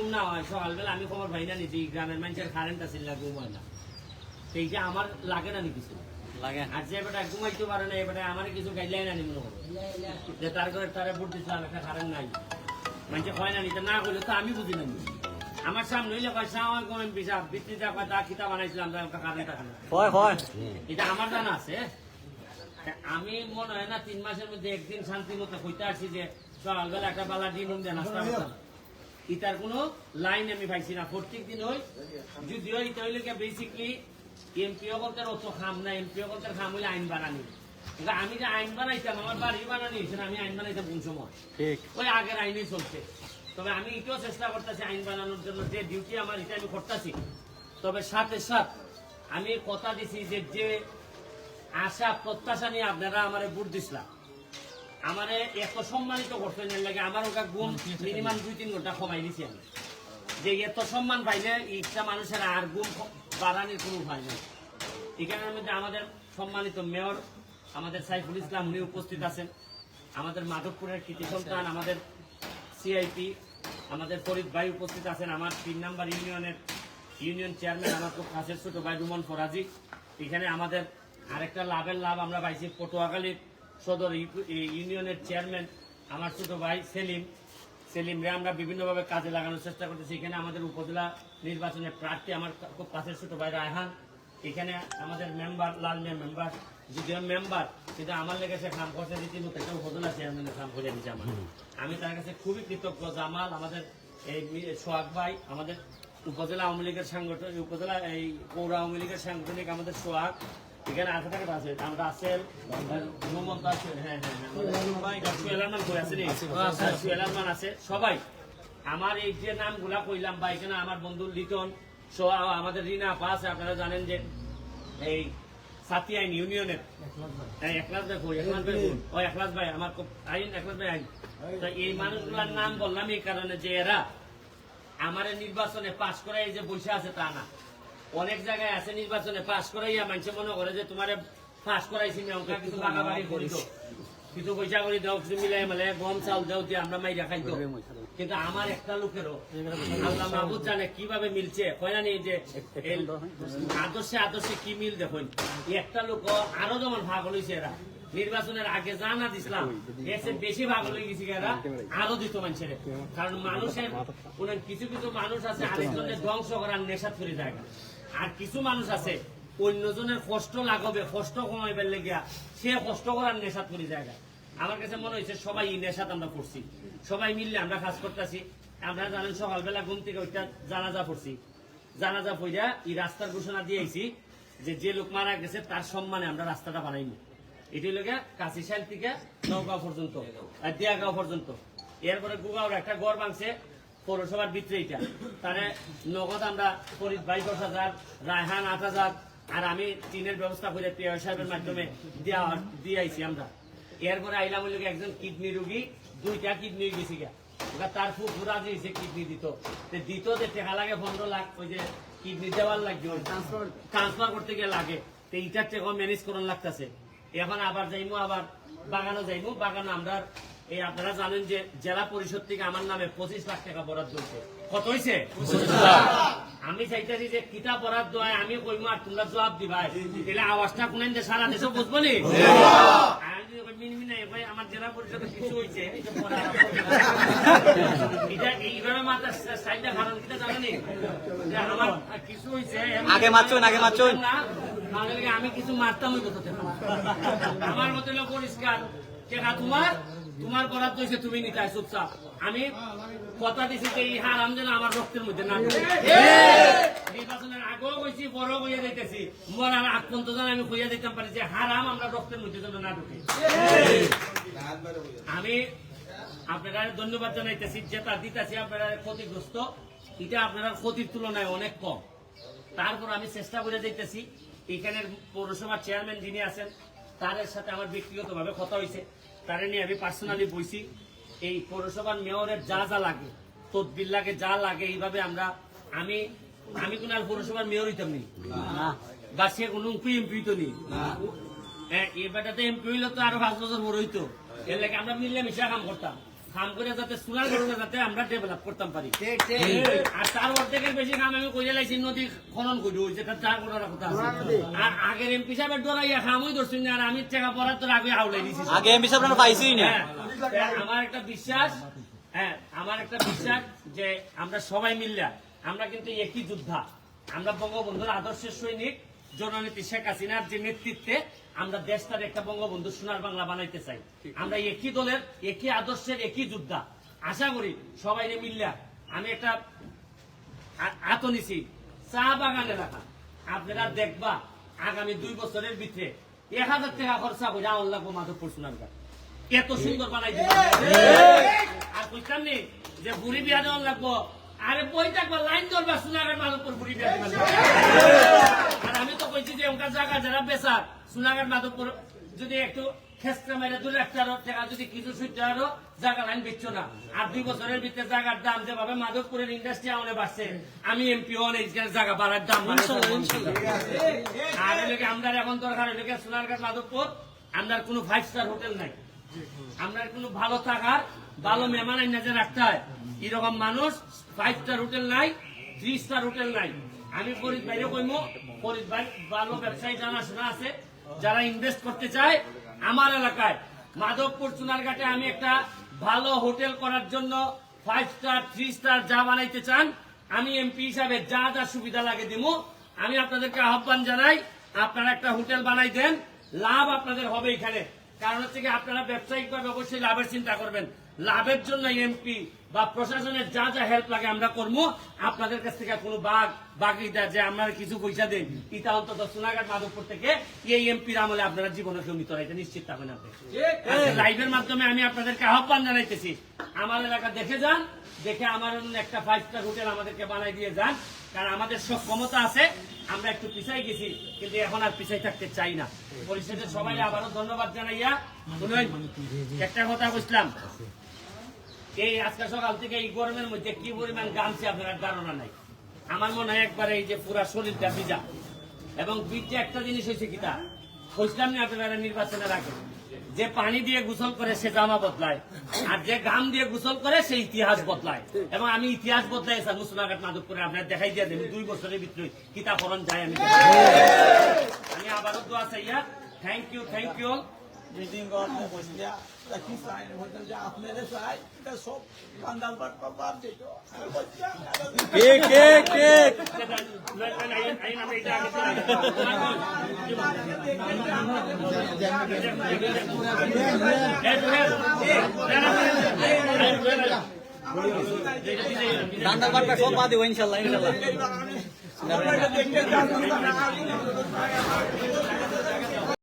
ঘুম না হয় সকালবেলা আমি খবর পাই না নিছি গ্রামের মানুষের কারেন্ট আছে না ঘুম হয় না। তো এইটা আমার লাগে না কিছু। লাগে। আর যে বেটা ঘুমাইতে পারে না এবারে আমার কিছু গাইলাই না মনে করো। যে তার করে তারা ভোট দিচ্ছিলাম একটা কারেন্ট নাই। মানুষে হয় না নিতে না করলে তো আমি বুঝি না আমার সামনে হইলে কয় সামাল কমেন পিসাব বৃত্তিটা কয় তা খিতা বানাইছিলাম তার একটা কারেন্ট আছে। হয় হয় এটা আমার জানা আছে। আমি মনে হয় না তিন মাসের মধ্যে একদিন শান্তি মতো হইতে আসছি যে সকালবেলা একটা বেলা ডিম দিয়ে নাস্তা ইটার কোনো লাইন আমি পাইছি না। প্রত্যেক দিন ওই যদিও এটা হইলে বেসিকলি এমপিও বলতে অত খাম না এমপিও বলতে খাম হইলে আইন বানানি। আমি যে আইন বানাইতাম আমার বাড়ি বানানি আমি আইন বানাইতাম কোন সময়? ওই আগের আইনই চলছে। তবে আমি এটাও চেষ্টা করতেছি আইন বানানোর জন্য যে ডিউটি আমার এটা আমি করতেছি। তবে সাথে সাথ আমি কথা দিছি যে যে আশা প্রত্যাশা নিয়ে আপনারা আমার ভোট দিছিলাম আমারে এত সম্মানিত করছেন এর লাগে আমার ওটা গুণ মিনিমাম দুই তিন ঘণ্টা কমাই দিছি আমি। যে এত সম্মান পাইলে ইচ্ছা মানুষের আর গুণ বাড়ানোর কোনো উপায় নেই। এখানের মধ্যে আমাদের সম্মানিত মেয়র, আমাদের সাইফুল ইসলাম, উনি উপস্থিত আছেন। আমাদের মাধবপুরের কৃতি সন্তান, আমাদের সিআইপি আমাদের ফরিদ ভাই উপস্থিত আছেন, আমার তিন নাম্বার ইউনিয়নের, ইউনিয়ন চেয়ারম্যান, আমার খুব কাছের ছোট ভাই রুমন ফরাজি। এখানে আমাদের আরেকটা লাভের লাভ আমরা পাইছি পটুয়াখালীর সদর ইউ- ইউনিয়নের চেয়ারম্যান আমার ছোট ভাই সেলিম। সেলিম রে আমরা বিভিন্নভাবে কাজে লাগানোর চেষ্টা করতেছি। এখানে আমাদের উপজেলা নির্বাচনের প্রার্থী আমার খুব কাছের ছোট ভাই রায়হান। এখানে আমাদের মেম্বার লাল মেম্বার। যদিও মেম্বার কিন্তু আমার লেগে সে কাম করছে রীতিমতো একটা উপজেলা চেয়ারম্যানের কাম করে দিচ্ছে আমার। আমি তার কাছে খুবই কৃতজ্ঞ জামাল আমাদের এই সোহাগ ভাই আমাদের উপজেলা আওয়ামী লীগের সাংগঠনিক উপজেলা এই পৌর আওয়ামী লীগের সাংগঠনিক আমাদের সোহাগ। এখানে আশা টাকা আছে আমরা আসেল আছে হ্যাঁ হ্যাঁ হ্যাঁ মান আছে। হ্যাঁ, আছে। সবাই আমার এই যে নামগুলা কইলাম বা এখানে আমার বন্ধু লিটন সো আমাদের রিনা আপা আছে আপনারা জানেন যে এই সাথী আইন ইউনিয়নের। একলাস ভাই। কই? একলাস ভাই ও একলাস ভাই আমার খুব আইন একলাস ভাই আইন। তো এই মানুষগুলার নাম বললাম এই কারণে যে এরা আমার নির্বাচনে পাশ করাই যে বসে আছে তা না। অনেক জায়গায় আছে নির্বাচনে পাশ করাইয়া মানুষে মনে করে যে তোমার পাশ করাইছি না কিছু বাগাবাগি করি কিছু পয়সা করে দাও, কিছু মিলাই মেলে গম চাল দাও দিয়ে আমরা মাইরা খাই তো। কিন্তু আমার একটা লোকেরও আল্লাহ মাহবুদ জানে কীভাবে মিলছে। হয় না যে আদর্শে আদর্শে কি মিল দেখুন। একটা লোক আরও যেমন ভাগ হইছে এরা। নির্বাচনের আগে জানা দিছিলাম এসে বেশি ভাগ হয়ে গেছি এরা, আরও দিত মানুষের। কারণ মানুষের কিছু কিছু মানুষ আছে, আরেকজনের ধ্বংস করার নেশা করে জায়গা আর কিছু মানুষ আছে, অন্যজনের কষ্ট লাগাবে, কষ্ট কমাইবার লেগিয়া সে কষ্ট করার নেশাত করে জায়গা আমার কাছে মনে হয়েছে সবাই এই নেশাত আমরা করছি সবাই মিললে আমরা কাজ করতেছি। আমরা জানেন সকালবেলা ঘুম থেকে ওইটা জানাজা পড়ছি। জানাজা পড়িয়া এই রাস্তার ঘোষণা দিয়েছি যে যে লোক মারা গেছে তার সম্মানে আমরা রাস্তাটা বানাইনি এটি লোকে কাশিশাল থেকে নৌগাঁও পর্যন্ত দিয়াগাঁও পর্যন্ত। এরপরে গুগাওর একটা গড় ভাঙছে পৌরসভার ভিতরে এটা। তারে নগদ আমরা ফরিদ ভাই দশ হাজার, রায়হান আট হাজার, আর আমি টিনের ব্যবস্থা করে পিয়া সাহেবের মাধ্যমে দেওয়া দিয়েছি আমরা। এরপরে আইলাম লোকে একজন কিডনি রুগী, দুইটা কিডনি গেছি গা তার খুব রাজি হয়েছে কিডনি দিত। দিত যে টাকা লাগে, পনেরো লাখ, ওই যে কিডনি দেওয়ার লাগবে ট্রান্সফার করতে গিয়ে লাগে। তো এইটার টাকা ম্যানেজ করার লাগতেছে। এখন আবার যাইমু, আবার বাগানও যাইমু। বাগানে আমরা এই আপনারা জানেন যে জেলা পরিষদ থেকে আমার নামে পঁচিশ লাখ টাকা বরাদ্দ হয়েছে। কত হয়েছে? আমি চাইতেছি যে কিতাব বরাদ্দ হয় আমি কইমু আর তোমরা জবাব দিবা। তাহলে আওয়াজটা কোনেন যে সারা দেশে বুঝব নি? আমার জেলা পরিষদে কিছু হয়েছে এটা পরে এটা এইভাবে মাথার সাইডটা কারণ কিটা জানেনি আমার কিছু হয়েছে আগে মারছুন, আগে মারছুন। না আমি কিছু মারতাম ওই আমার মতে পরিষ্কার। টেকা তোমার তোমার করার তো তুমি নিতাই চুপচাপ। আমি কথা দিছি যে এই হারাম যেন আমার রক্তের মধ্যে না নির্বাচনের আগেও কইছি বড় কইয়া দিতেছি মরার আগ পর্যন্ত আমি কইয়া দিতাম পারি যে হারাম আমরা রক্তের মধ্যে যেন না ঢুকে। আমি আপনারা ধন্যবাদ জানাইতেছি যেটা দিতেছি আপনারা ক্ষতিগ্রস্ত। এটা আপনারা ক্ষতির তুলনায় অনেক কম। তারপর আমি চেষ্টা করে দেখতেছি এখানের পৌরসভার চেয়ারম্যান যিনি আছেন তাদের সাথে আমার ব্যক্তিগতভাবে কথা হয়েছে তারে নিয়ে আমি পার্সোনালি বইছি এই পৌরসভার মেয়রের যা যা লাগে তদবির লাগে যা লাগে এইভাবে আমরা আমি আমি কোন আর পৌরসভার মেয়র হইতাম নি। বা সে কোনো এমপি তো নেই হ্যাঁ এবারটাতে এমপি হইলে তো আরও পাঁচ বছর বড় হইতো। এর লাগে আমরা মিললে মিশা কাম করতাম। কাম করে যাতে সোনার গরুটা যাতে আমরা ডেভেলপ করতাম পারি। আর তার অর্ধেকের বেশি কাম আমি কইলে লাইছি নদী খনন করি যেটা যা করার কথা। আর আগের এমপি সাহেবের ডরাইয়া খামই ধরছি না আর আমি টাকা পড়ার তোর আগে আউলাই দিছি। আগে এমপি সাহেব পাইছি না? হ্যাঁ, হ্যাঁ, আমার একটা বিশ্বাস হ্যাঁ আমার একটা বিশ্বাস যে আমরা সবাই মিললে আমরা কিন্তু একই যোদ্ধা। আমরা বঙ্গবন্ধুর আদর্শের সৈনিক জননেত্রী শেখ হাসিনার যে নেতৃত্বে আমরা দেশটার একটা বঙ্গবন্ধু সোনার বাংলা বানাইতে চাই। আমরা একই দলের একই আদর্শের একই যোদ্ধা। আশা করি সবাই মিললে আমি একটা আত নিছি। চা বাগানে রাখা। আপনারা দেখবা আগামী দুই বছরের ভিতরে এক হাজার টাকা খরচা করে আউন লাগবো মাধবপুর সোনার গাছ এত সুন্দর বানাই দিবে। আর বুঝতাম নি যে বুড়ি বিয়া দেওয়ার লাগবো আরে বই থাকবা লাইন ধরবা সোনাগার মাধবপুর দিবা আর আমি তো কইছি যে জায়গা যারা বেচার সোনাগার মাধবপুর যদি একটু খেসটা মেরে দু লাখ টাকা টাকা যদি কিছু সুইটা আরও জায়গা লাইন বেচছো না। আর দুই বছরের ভিতরে জায়গার দাম যেভাবে মাধবপুরের ইন্ডাস্ট্রি বাড়ছে আমি এমপি হন এই জায়গা বাড়ার দাম আর এলাকা আমরা এখন দরকার এলাকা সোনারঘাট মাধবপুর আমরা কোনো ফাইভ স্টার হোটেল নাই। আমরা কোনো ভালো থাকার, ভালো মেহমান আইনাজে রাখতে হয়, এরকম মানুষ ফাইভ স্টার হোটেল নাই থ্রি স্টার হোটেল নাই। আমি ফরিদ ভাইরে কইমো, ফরিদ ভাই ভালো ব্যবসায়ী জানা জানাশোনা আছে, যারা ইনভেস্ট করতে চায়, আমার এলাকায়, মাধবপুর চুনারঘাটে আমি একটা ভালো হোটেল করার জন্য ফাইভ স্টার থ্রি স্টার যা বানাইতে চান, আমি এমপি হিসাবে যা যা সুবিধা লাগে দিব আমি আপনাদেরকে আহ্বান জানাই, আপনারা একটা হোটেল বানাই দেন, লাভ আপনাদের হবে এখানে। কারণ হচ্ছে কি আপনারা ব্যবসায়িকভাবে অবশ্যই লাভের চিন্তা করবেন। লাভের জন্য এমপি বা প্রশাসনের যা যা হেল্প লাগে আমরা করব আপনাদের কাছ থেকে কোনো বাঘ, বাগিদা যে আমরা কিছু পয়সা দেন ইটা অন্তত সোনাঘাট মাধবপুর থেকে এই এমপির আমলে আপনারা জীবনে নিতে এটা নিশ্চিত থাকবেন আপনি। লাইভের মাধ্যমে আমি আপনাদেরকে আহ্বান জানাইতেছি, আমার এলাকা দেখে যান, দেখে আমার একটা ফাইভ স্টার হোটেল আমাদেরকে বানাই দিয়ে যান, কারণ আমাদের সব ক্ষমতা আছে। আমরা একটু পিছাই গেছি, কিন্তু এখন আর পিছাই থাকতে চাই না। পরিষদের সবাই আবারও ধন্যবাদ জানাইয়া একটা কথা বুঝলাম। এই আজকে সকাল থেকে এই গরমের মধ্যে কি পরিমাণ গামছে আপনার ধারণা নাই? আমার মনে হয় একবারে এই যে পুরা শরীরটা ভিজা। এবং বিদ্যা একটা জিনিস হয়েছে কিটা বুঝলাম না আপনারা নির্বাচনের আগে। যে পানি দিয়ে গোসল করে সে জামা বদলায়, আর যে গাম দিয়ে গোসল করে সে ইতিহাস বদলায়। এবং আমি ইতিহাস বদলাই স্যার মুসলাঘাট মাধবপুরে, আপনার দেখাই দিয়ে দেবেন, দুই বছরের ভিতরে কিতাবরণ যায় আমি। আমি আবারও দোয়া চাইয়া thank you thank you meeting করতে বসলে কি চাই হোটেল যে আপনাদের চাই এটা সব পাট দিত ঠিক দান্দাল বাটটা সব বাদ দেবো ইনশাল্লাহ ইনশাল্লাহ